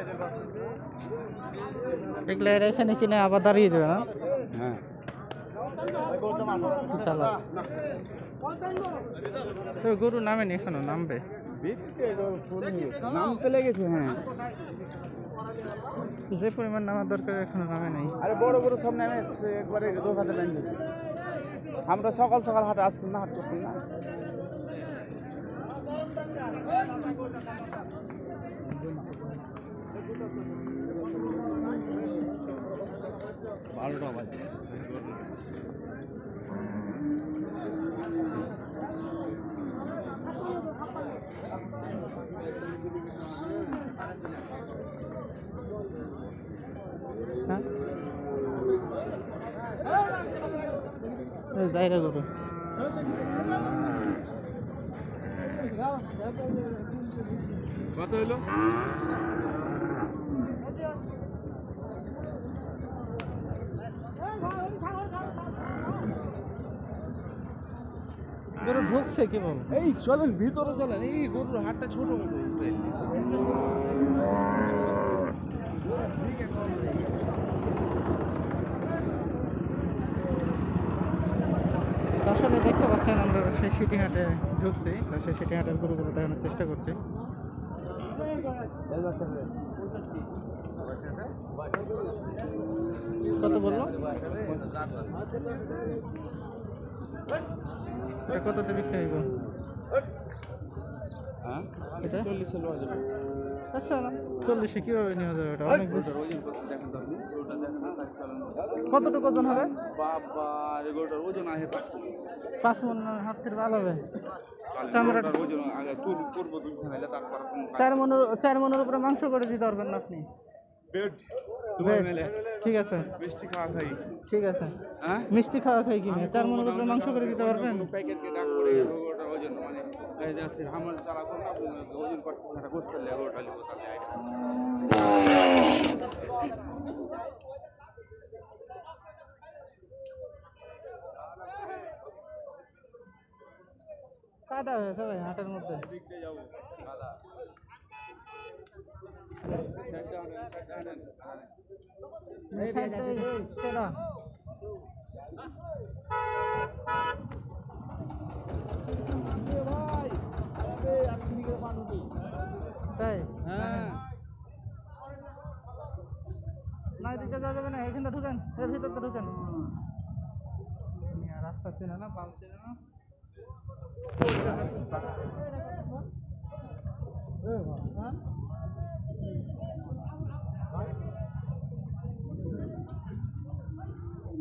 সাইজের এগুলো এরা এখানে কিনে আবার দাঁড়িয়ে না? হ্যাঁ। চালা তো গরু নামেনি এখনও নামবে? নামতে লেগেছে হ্যাঁ। যে পরিমাণ নামার দরকার এখনও নামে নেই। আরে বড় বড় সব নামে একবারে দোকানে আমরা সকাল সকাল হাটে আসতাম না হাট করতাম না। বারোটা বাজে হ্যাঁ যাইরা গরু কত হইল গরু ঢুকছে কি বল এই চলেন ভিতরে চলেন। এই গরুর হাটটা ছোট আসলে দেখতে পাচ্ছেন আমরা সেই সিটি হাটে ঢুকছি। সেই সিটি হাটের গরুগুলো দেখানোর চেষ্টা করছি। কত বলল? এটা কততে বিক্রি হইব? হ্যাঁ? এটা? চল্লিশে লোয়া যাবে। আচ্ছা চল্লিশে কীভাবে নেওয়া যাবে এটা অনেক চলেন কতটুকু ওজন হবে? বাবা এই ওজন আছে পাঁচ মন হাত থেকে ভালো হবে। তাহলে ওজন আগে তুর করব দুই খাইলে তারপর চার মনের চার মনের উপরে মাংস করে দিতে পারবেন না আপনি। মেলে ঠিক আছে মিষ্টি খাওয়া খাই ঠিক আছে হ্যাঁ মিষ্টি খাওয়া খাই কিনে চার মনের উপরে মাংস করে দিতে পারবেন প্যাকেটকে ডাক করে গরুটার ওজন মানে এই যে আছে হামল চালা করুন আপনি ওজন করতে একটা গোস্ত করলে গরুটা লিখো তাহলে আইডিয়া কাদা হয়েছে ভাই হাটের মধ্যে দিক দিয়ে যাব তাই হ্যাঁ যাওয়া যাবে না এখানটা ঢুকেন এর ভিতর তো ঢুকেন রাস্তা ছিল না পাল ছিল না হ্যাঁ?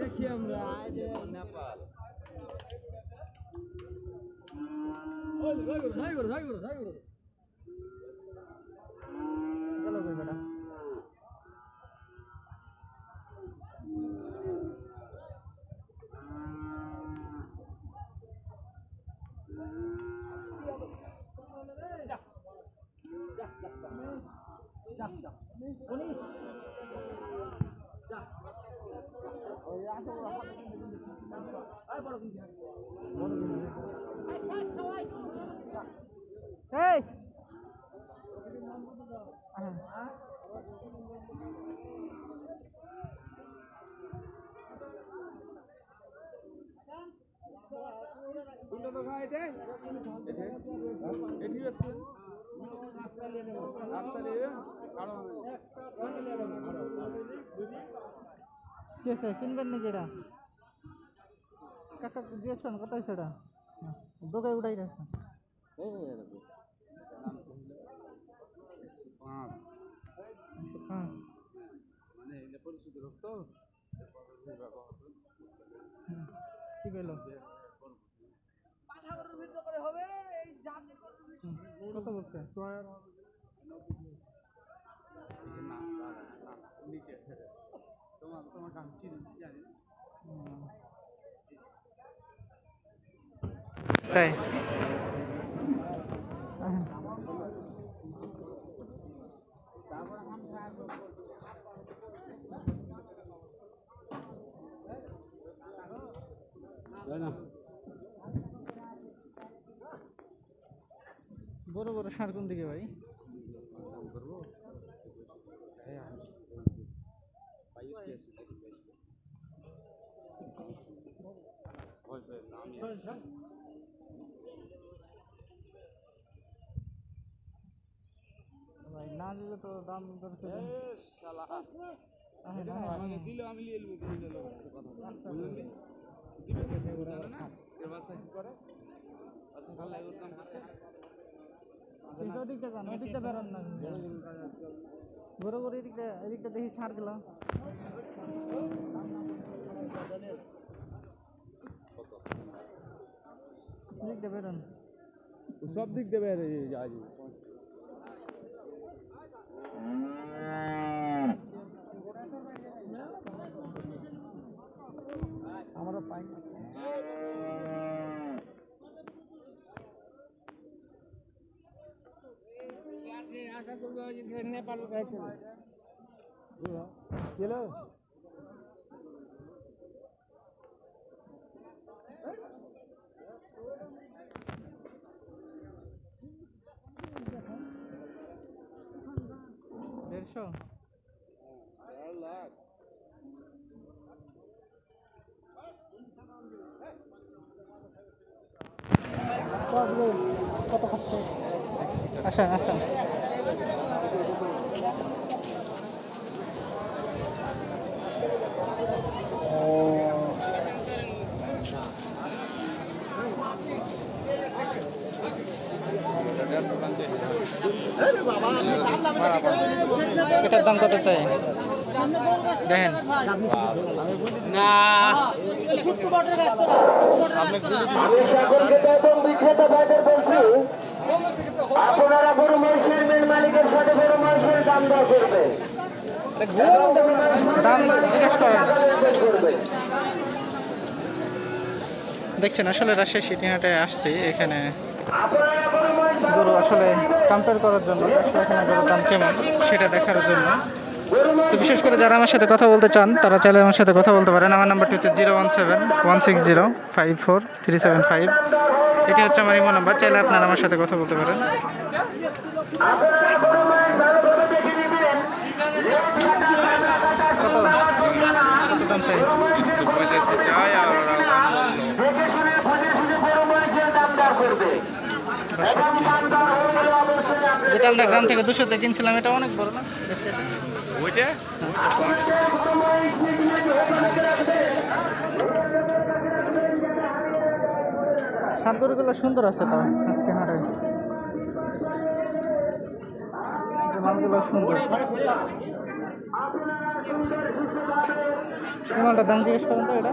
দেখি আমরা নেপাল। গেল এই হ্যাঁ কোনটা তো খাই এটাই এটি আছে রাস্তা দিয়ে কালো কি আছে কিনবেন নাকি এটা কাকা জিজ্ঞেস করেন হয়েছে এটা দোকায় উঠাই রাখছে পাঁচ হ্যাঁ মানে এগুলো পরিচিত লোক তো হুম। কি পেল কত বলছে তোমার তোমাকে আমি চিনি জানি না হুম। তাই আহ, তাই বড় বড় সার কোন দিকে ভাই দাম করব হ্যাঁ পাইপ কি আছে দেখি ভয় পেয়ে নাম ভাই না দিলে তো দাম আমি নিয়ে করছে ওদিকটা ওদিকটা না বড় এদিকটা এদিকটা দেখি সার গুলো এদিকটা বেরোন সব দিক দেবে আজ আমরা পাই দেড়শো কত খাচ্ছে আসেন আসেন এটার দাম কত চাই? দেখেন। আপনারা গরু মহিষের মেন মালিকের সাথে গরু মহিষের দাম দর করবে। দাম জিজ্ঞেস করেন। দেখছেন আসলে রাজশাহী সিটিহাটে আসছি এখানে। আপনারা গরু আসলে কম্পেয়ার করার জন্য, আসলে এখানে গরুর দাম কেমন, সেটা দেখার জন্য। তো বিশেষ করে যারা আমার সাথে কথা বলতে চান, তারা চাইলে আমার সাথে কথা বলতে পারেন। আমার নাম্বারটি হচ্ছে zero one seven one six zero five four three seven five. এটি হচ্ছে আমার ইমো নাম্বার চাইলে আপনারা আমার সাথে কথা বলতে পারেন। কত? কত দাম চাই? যেটা আমরা গ্রাম থেকে দুশোতে কিনছিলাম এটা অনেক বড় না? ওইটা? সুন্দর আছে তাও আজকে হাটে। মালগুলো সুন্দর। মালটার দাম জিজ্ঞেস করেন তো এটা?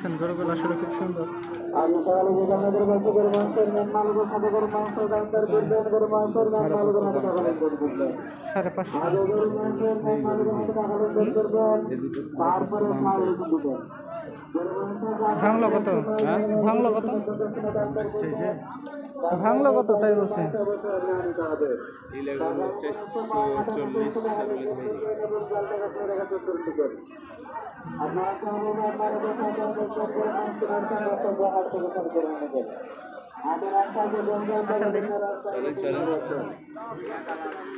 তারপরে মাল আসলে খুব গরু সাড়ে পাঁচশো ভাঙলো কত ভাঙলো কত ভাঙলো কত? তাই বলছে। চলেন চলেন।